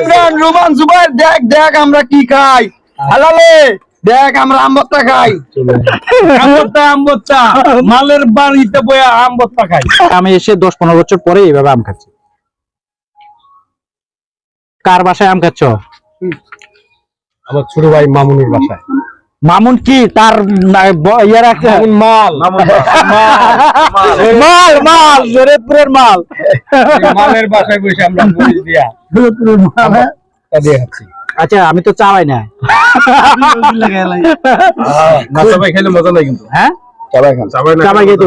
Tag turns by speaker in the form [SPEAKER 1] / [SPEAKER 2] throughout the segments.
[SPEAKER 1] Imran Roman Jubair দেখ দেখ আমরা কি খাই। হালালে দেখ আমরা আমবত্তা খাই।
[SPEAKER 2] আমবত্তা আমবত্তা। মালের বাড়িতে বয়া আমবত্তা খাই।
[SPEAKER 3] আমি এসে দশ পনেরো বছর পরে এইভাবে আম খাচ্ছি। কার বাসায় আম খাচ্ছ?
[SPEAKER 2] আমার ছোট ভাই মামুনের বাসায়।
[SPEAKER 3] মামুন কি? তার না- ব- ইয়ে রাখছে
[SPEAKER 2] মামুন মাল।
[SPEAKER 3] মাল। মাল জোরেপুরের মাল।
[SPEAKER 2] মালের বাসায় বসে আমরা মরিচ দিয়া
[SPEAKER 3] আচ্ছা আমি তো চালাই না।
[SPEAKER 2] না খেলে মজা কিন্তু।
[SPEAKER 3] হ্যাঁ?
[SPEAKER 1] খান।
[SPEAKER 2] না
[SPEAKER 3] খেতে।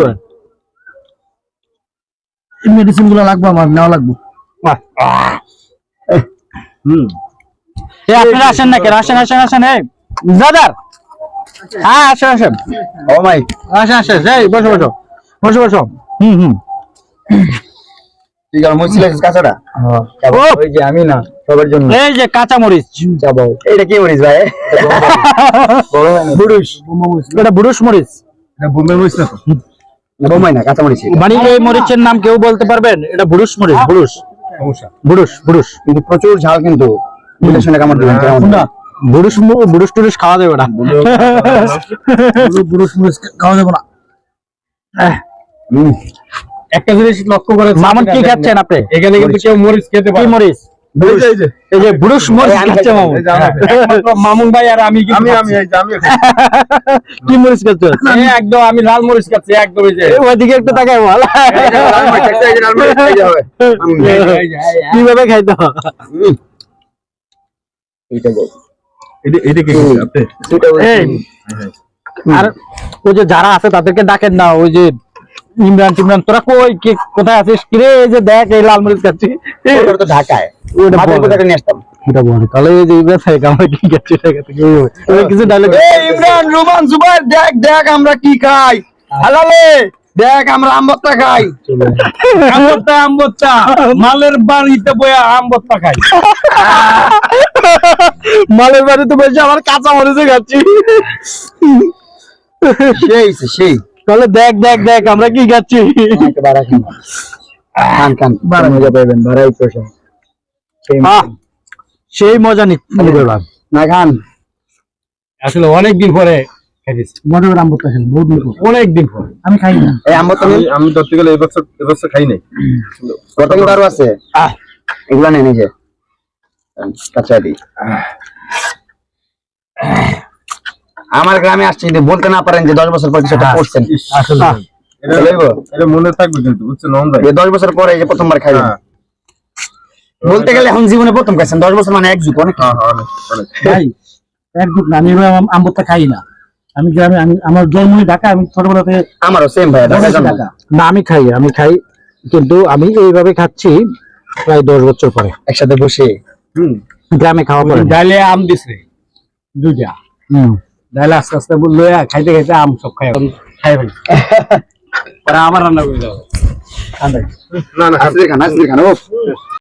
[SPEAKER 1] মেডিসিনগুলো লাগবে আমার নেওয়া লাগবে।
[SPEAKER 2] হুম।
[SPEAKER 3] এ আপনারা আসেন না কেন আসেন আসেন আসেন দাদার। হ্যাঁ আসেন আসেন।
[SPEAKER 1] ও মাই
[SPEAKER 3] আসেন আসেন এই বসো বসো। বসো বসো। হুম হুম।
[SPEAKER 1] তুই আর মই ছিলিস কাঁচাটা? ওই যে আমি না সবার জন্য।
[SPEAKER 3] এই যে কাঁচা মরিচ।
[SPEAKER 1] যাব। এইটা কি মরিস ভাই? বুড়ুস
[SPEAKER 3] এটা বুড়ুস মরিচ।
[SPEAKER 2] এটা বোম্বে মরিচ না তো?
[SPEAKER 1] না কাঁচা মরিস
[SPEAKER 3] মানে এই মরিচের নাম কেউ বলতে পারবেন? এটা বুড়ুস মরিচ বুড়ুস বুড়ুস বুড়ুস
[SPEAKER 1] কিন্তু প্রচুর ঝাল কিন্তু। বুঝে শুনে কামড় দিবেন কেমন
[SPEAKER 3] বুড়ুস বুড়ুস টুড়ুস খাওয়া যাবে না।
[SPEAKER 1] বুড়ুস মুড়ুস খাওয়া যাবে না।
[SPEAKER 2] একটা জিনিস লক্ষ্য করে
[SPEAKER 3] মামুন কি খাচ্ছেন আপনি?
[SPEAKER 2] এখানে কিন্তু কেউ মরিচ খেতে পারে
[SPEAKER 3] মরিচ?
[SPEAKER 2] এই যে,
[SPEAKER 3] এই মরিচ খাচ্ছে মামুন।
[SPEAKER 2] ভাই আর আমি।
[SPEAKER 3] কি মরিচ খাচ্ছে
[SPEAKER 2] একদম আমি লাল মরিচ খাচ্ছি একদম এই যে।
[SPEAKER 3] ওইদিকে একটু তাকাই বল।
[SPEAKER 2] এই যে, এই যে, এই যে।
[SPEAKER 3] কীভাবে খাইতে? আর ওই যে যারা আছে তাদেরকে ডাকেন না ওই যে ইমরান টিমরান তোরা কই? কে কোথায় আছিস? কিরে এই যে দেখ এই লাল মরিচ খাচ্ছি।
[SPEAKER 1] তো ঢাকায়।
[SPEAKER 3] ওটা
[SPEAKER 1] মাথায় কোথায় নিয়ে আসতাম?
[SPEAKER 3] এটা বলে। তাহলে এই যে ইমরান সাহেব আমরা কি খাচ্ছি এটা খাচ্ছি, কি কিছু ডায়লগ
[SPEAKER 1] এই ইমরান রোমান জুবাইর দেখ দেখ আমরা কি খাই। হালালে দেখ আমরা আমবত্তা খাই।
[SPEAKER 2] আমবত্তা আমবত্তা। মালের বাড়িতে বয়া আমবত্তা খাই।
[SPEAKER 3] মালের বাড়ি তো আমার কাঁচা মরিচে খাচ্ছি।
[SPEAKER 1] সেই সেই।
[SPEAKER 3] তাহলে দেখ দেখ দেখ আমরা কি খাচ্ছি? সেই মজা নি
[SPEAKER 1] না। খান।
[SPEAKER 2] আসলে অনেক দিন পরে খাইছি
[SPEAKER 3] করে আমবত্তা দিন
[SPEAKER 2] অনেক দিন পরে।
[SPEAKER 3] আমি খাই না।
[SPEAKER 1] এই
[SPEAKER 4] আমি ধরতে গেলে এবছর এবছর খাই নাই।
[SPEAKER 1] কত আছে।
[SPEAKER 3] আহ।
[SPEAKER 1] এগুলা নেই নিজে। কাঁচা আমার গ্রামে আসছে যদি বলতে না পারেন যে দশ বছর পর কিছু একটা করছেন।
[SPEAKER 2] আসলে
[SPEAKER 4] এটা
[SPEAKER 1] বলব?
[SPEAKER 4] এটা মনে থাকবে কিন্তু বুঝছ নন ভাই?
[SPEAKER 1] যে দশ বছর পরে যে প্রথমবার খাইলেন।
[SPEAKER 4] হ্যাঁ।
[SPEAKER 1] বলতে গেলে এখন জীবনে প্রথম খাইছেন দশ বছর মানে এক যুগ অনেক।
[SPEAKER 4] হ্যাঁ হ্যাঁ অনেক অনেক।
[SPEAKER 5] ভাই একদম না আমি খাই না। আমি গ্রামে আমি আমার জন্মই ঢাকা আমি ছোটবেলা থেকে
[SPEAKER 1] আমারও সেম ভাই
[SPEAKER 5] ঢাকা
[SPEAKER 3] না আমি খাই আমি খাই কিন্তু আমি এইভাবে খাচ্ছি প্রায় দশ বছর পরে।
[SPEAKER 1] একসাথে বসে।
[SPEAKER 2] হুম।
[SPEAKER 3] গ্রামে খাওয়া পরে
[SPEAKER 2] ডালে আম দিছে দুইটা।
[SPEAKER 3] হুম।
[SPEAKER 2] ডালে আস্তে আস্তে বলল খাইতে খাইতে আম সব খাই এখন খাই ফেলি। পরে আবার রান্না করে দাও
[SPEAKER 4] না না
[SPEAKER 1] খান। খান ও।